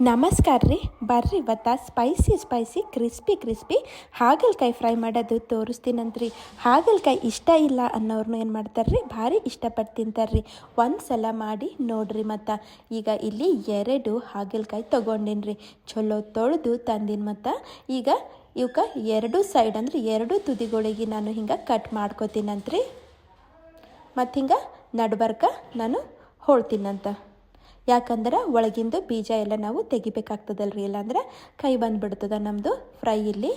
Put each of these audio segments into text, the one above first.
ನಮಸ್ಕಾರ ರೀ. ಬರ್ರಿ ಇವತ್ತ ಸ್ಪೈಸಿ ಸ್ಪೈಸಿ ಕ್ರಿಸ್ಪಿ ಕ್ರಿಸ್ಪಿ ಹಾಗಲಕಾಯಿ ಫ್ರೈ ಮಾಡೋದು ತೋರಿಸ್ತೀನಂತ್ರಿ. ಹಾಗಲಕಾಯಿ ಇಷ್ಟ ಇಲ್ಲ ಅನ್ನೋರ್ನು ಏನು ಮಾಡ್ತಾರೆ ರೀ ಭಾರಿ ಇಷ್ಟಪಟ್ಟು ತಿಂತಾರೆ ರೀ ಒಂದು ಸಲ ಮಾಡಿ ನೋಡ್ರಿ ಮತ್ತು. ಈಗ ಇಲ್ಲಿ ಎರಡು ಹಾಗಲಕಾಯಿ ತೊಗೊಂಡಿನ್ರಿ. ಚಲೋ ತೊಳೆದು ತಂದಿನ ಮತ್ತು. ಈಗ ಇವಕ್ಕೆ ಎರಡು ಸೈಡ್ ಅಂದ್ರೆ ಎರಡು ತುದಿಗಳಿಗೆ ನಾನು ಹಿಂಗೆ ಕಟ್ ಮಾಡ್ಕೋತೀನಂತ್ರಿ. ಮತ್ತು ಹಿಂಗೆ ನಡ್ಬರ್ಕ ನಾನು ಹೋಳ್ತೀನಂತ. ಯಾಕಂದ್ರೆ ಒಳಗಿಂದು ಬೀಜ ಎಲ್ಲ ನಾವು ತೆಗಿಬೇಕಾಗ್ತದಲ್ರಿ, ಇಲ್ಲಾಂದ್ರೆ ಕೈ ಬಂದುಬಿಡ್ತದ ನಮ್ಮದು ಫ್ರೈ ಇಲ್ಲಿ.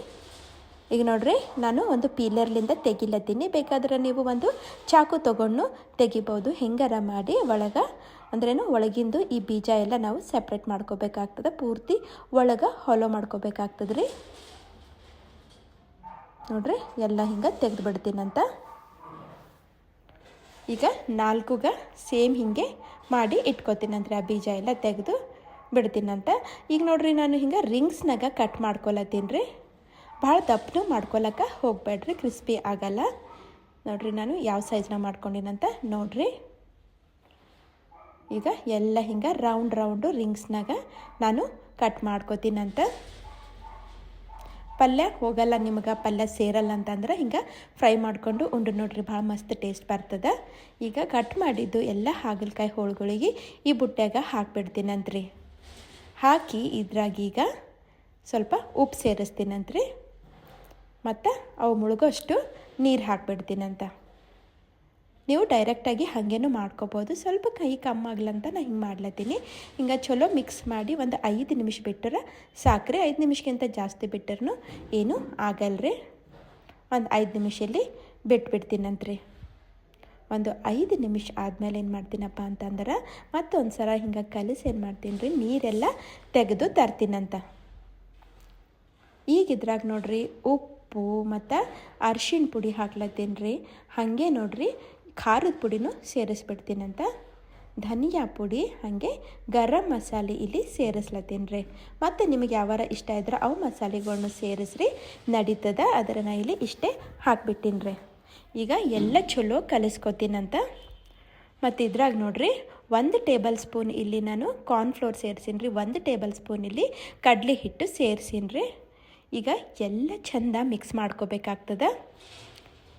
ಈಗ ನೋಡ್ರಿ, ನಾನು ಒಂದು ಪೀಲರ್ಲಿಂದ ತೆಗಿಲತ್ತೀನಿ ಬೇಕಾದ್ರೆ ನೀವು ಒಂದು ಚಾಕು ತೊಗೊಂಡು ತೆಗಿಬೋದು. ಹೆಂಗಾರ ಮಾಡಿ ಒಳಗೆ, ಅಂದ್ರೇನು ಒಳಗಿಂದು ಈ ಬೀಜ ಎಲ್ಲ ನಾವು ಸಪ್ರೇಟ್ ಮಾಡ್ಕೋಬೇಕಾಗ್ತದೆ. ಪೂರ್ತಿ ಒಳಗೆ ಹೊಲೋ ಮಾಡ್ಕೋಬೇಕಾಗ್ತದ್ರಿ. ನೋಡ್ರಿ, ಎಲ್ಲ ಹಿಂಗೆ ತೆಗೆದು ಬಿಡ್ತೀನಂತ ಈಗ ನಾಲ್ಕುಗ ಸೇಮ್ ಹಿಂಗೆ ಮಾಡಿ ಇಟ್ಕೋತೀನಂದ್ರೆ ಆ ಬೀಜ ಎಲ್ಲ ತೆಗೆದು ಬಿಡ್ತೀನಂತ ಈಗ ನೋಡ್ರಿ ನಾನು ಹಿಂಗೆ ರಿಂಗ್ಸ್ನಾಗ ಕಟ್ ಮಾಡ್ಕೊಳತ್ತೀನಿ ರೀ ಭಾಳ ದಪ್ಪನೂ ಮಾಡ್ಕೊಳಕ್ಕೆ ಹೋಗಬೇಡ್ರಿ ಕ್ರಿಸ್ಪಿ ಆಗಲ್ಲ. ನೋಡ್ರಿ ನಾನು ಯಾವ ಸೈಜ್ನಾಗ ಮಾಡ್ಕೊಂಡಿನಂತ ನೋಡ್ರಿ. ಈಗ ಎಲ್ಲ ಹಿಂಗೆ ರೌಂಡ್ ರೌಂಡು ರಿಂಗ್ಸ್ನಾಗ ನಾನು ಕಟ್ ಮಾಡ್ಕೋತೀನಂತ ಪಲ್ಯ, ಹೋಗಲ್ಲ, ನಿಮಗೆ ಪಲ್ಯ ಸೇರಲ್ಲ ಅಂತಂದ್ರೆ ಹಿಂಗೆ ಫ್ರೈ ಮಾಡಿಕೊಂಡು ಉಂಡು ನೋಡ್ರಿ, ಭಾಳ ಮಸ್ತ್ ಟೇಸ್ಟ್ ಬರ್ತದೆ. ಈಗ ಕಟ್ ಮಾಡಿದ್ದು ಎಲ್ಲ ಹಾಗಲಕಾಯಿ ಹೋಳುಗಳಿಗೆ ಈ ಬುಟ್ಟ್ಯಾಗ ಹಾಕ್ಬಿಡ್ತೀನಂತ್ರಿ. ಹಾಕಿ ಇದ್ರಾಗೀಗ ಸ್ವಲ್ಪ ಉಪ್ಪು ಸೇರಿಸ್ತೀನಂತ್ರಿ. ಮತ್ತು ಅವು ಮುಳುಗೋಷ್ಟು ನೀರು ಹಾಕ್ಬಿಡ್ತೀನಂತ. ನೀವು ಡೈರೆಕ್ಟಾಗಿ ಹಾಗೇನು ಮಾಡ್ಕೋಬೋದು. ಸ್ವಲ್ಪ ಕೈ ಕಮ್ಮಾಗ್ಲಂತ ನಾನು ಹಿಂಗೆ ಮಾಡ್ಲತ್ತೀನಿ. ಹಿಂಗೆ ಚಲೋ ಮಿಕ್ಸ್ ಮಾಡಿ ಒಂದು ಐದು ನಿಮಿಷ ಬಿಟ್ಟರೆ ಸಾಕ್ರೆ. ಐದು ನಿಮಿಷಕ್ಕಿಂತ ಜಾಸ್ತಿ ಬಿಟ್ಟರೂ ಏನು ಆಗಲ್ರಿ? ಒಂದು ಐದು ನಿಮಿಷಲ್ಲಿ ಬಿಟ್ಬಿಡ್ತೀನಂತ್ರಿ ಒಂದು ಐದು ನಿಮಿಷ ಆದಮೇಲೆ ಏನು ಮಾಡ್ತೀನಪ್ಪ ಅಂತಂದ್ರೆ ಮತ್ತೊಂದು ಸಲ ಹಿಂಗೆ ಕಲಿಸಿ ಏನು ಮಾಡ್ತೀನಿ ರೀ ನೀರೆಲ್ಲ ತೆಗೆದು ತರ್ತೀನಂತ ಈಗ ಇದ್ರಾಗ ನೋಡ್ರಿ ಉಪ್ಪು ಮತ್ತು ಅರ್ಶಿಣ ಪುಡಿ ಹಾಕ್ಲತ್ತೀನಿ ರೀ ಹಾಗೆ ನೋಡ್ರಿ ಖಾರದ ಪುಡಿನೂ ಸೇರಿಸ್ಬಿಡ್ತೀನಂತ. ಧನಿಯಾ ಪುಡಿ ಹಾಗೆ ಗರಂ ಮಸಾಲೆ ಇಲ್ಲಿ ಸೇರಿಸ್ಲತ್ತೀನಿ ರೀ ಮತ್ತು ನಿಮಗೆ ಯಾವಾರ ಇಷ್ಟ ಇದ್ರೆ ಅವು ಮಸಾಲೆಗಳನ್ನು ಸೇರಿಸ್ರಿ, ನಡೀತದ ಅದರ ನಾ ಇಲ್ಲಿ ಇಷ್ಟೇ ಹಾಕ್ಬಿಟ್ಟಿನಿ ರೀ ಈಗ ಎಲ್ಲ ಚಲೋ ಕಲಿಸ್ಕೊತೀನಂತ. ಮತ್ತು ಇದ್ರಾಗ ನೋಡ್ರಿ, ಒಂದು ಟೇಬಲ್ ಸ್ಪೂನ್ ಇಲ್ಲಿ ನಾನು ಕಾರ್ನ್ಫ್ಲೋರ್ ಸೇರಿಸೀನಿ ರೀ ಒಂದು ಟೇಬಲ್ ಸ್ಪೂನ್ ಇಲ್ಲಿ ಕಡಲೆ ಹಿಟ್ಟು ಸೇರಿಸೀನಿ ರೀ ಈಗ ಎಲ್ಲ ಚಂದ ಮಿಕ್ಸ್ ಮಾಡ್ಕೋಬೇಕಾಗ್ತದೆ.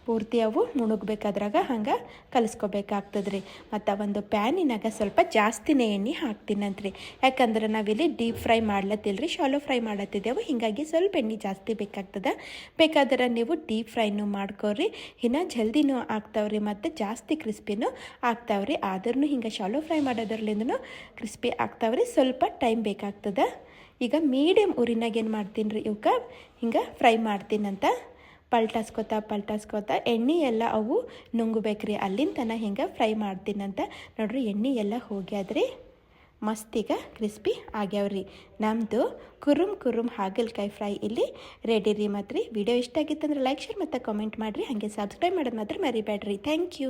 ಪೂರ್ತಿ ಅವು ಮುಣುಗ್ಬೇಕಾದ್ರಾಗ ಹಂಗೆ ಕಲಿಸ್ಕೋಬೇಕಾಗ್ತದೆ ರೀ ಮತ್ತು ಒಂದು ಪ್ಯಾನಿನಾಗ ಸ್ವಲ್ಪ ಜಾಸ್ತಿನೇ ಎಣ್ಣೆ ಹಾಕ್ತೀನಂತ್ರಿ. ಯಾಕಂದ್ರೆ ನಾವಿಲ್ಲಿ ಡೀಪ್ ಫ್ರೈ ಮಾಡ್ಲತ್ತಿಲ್ಲ ರೀ ಶಾಲೋ ಫ್ರೈ ಮಾಡತ್ತಿದ್ದೆವು ಹೀಗಾಗಿ ಸ್ವಲ್ಪ ಎಣ್ಣೆ ಜಾಸ್ತಿ ಬೇಕಾಗ್ತದೆ. ಬೇಕಾದ್ರೆ ನೀವು ಡೀಪ್ ಫ್ರೈನು ಮಾಡ್ಕೋರಿ, ಇನ್ನು ಜಲ್ದಿನೂ ಆಗ್ತಾವ್ರಿ ಮತ್ತು ಜಾಸ್ತಿ ಕ್ರಿಸ್ಪಿನೂ ಆಗ್ತಾವ್ರಿ. ಆದ್ರೂ ಹಿಂಗೆ ಶಾಲೋ ಫ್ರೈ ಮಾಡೋದ್ರಲ್ಲಿಂದನೂ ಕ್ರಿಸ್ಪಿ ಆಗ್ತಾವ್ರಿ. ಸ್ವಲ್ಪ ಟೈಮ್ ಬೇಕಾಗ್ತದೆ. ಈಗ ಮೀಡಿಯಮ್ ಊರಿನಾಗ ಏನು ಮಾಡ್ತೀನಿ ರೀ ಇವಕ್ಕೆ ಹಿಂಗೆ ಫ್ರೈ ಮಾಡ್ತೀನಂತ. ಪಲ್ಟಾಸ್ಕೊತಾ ಪಲ್ಟಾಸ್ಕೊತಾ ಎಣ್ಣೆ ಎಲ್ಲ ಅವು ನುಂಗಬೇಕ್ರಿ. ಅಲ್ಲಿಂದ ತನ ಹಿಂಗೆ ಫ್ರೈ ಮಾಡ್ತೀನಂತ ನೋಡ್ರಿ, ಎಣ್ಣೆ ಎಲ್ಲ ಹೋಗ್ಯಾದ್ರಿ. ಮಸ್ತೀಗ ಕ್ರಿಸ್ಪಿ ಆಗ್ಯಾವ್ರಿ. ನಮ್ಮದು ಕುರುಮ್ ಕುರುಮ್ ಹಾಗಲಕಾಯಿ ಫ್ರೈ ಇಲ್ಲಿ ರೆಡಿ ರೀ ಮತ್ತು ರೀ ವಿಡಿಯೋ ಇಷ್ಟ ಆಗಿತ್ತಂದ್ರೆ ಲೈಕ್, ಶೇರ್ ಮತ್ತು ಕಾಮೆಂಟ್ ಮಾಡಿರಿ. ಹಾಗೆ ಸಬ್ಸ್ಕ್ರೈಬ್ ಮಾಡೋದು ಮಾತ್ರ ಮರಿಬೇಡ್ರಿ ಥ್ಯಾಂಕ್ ಯು.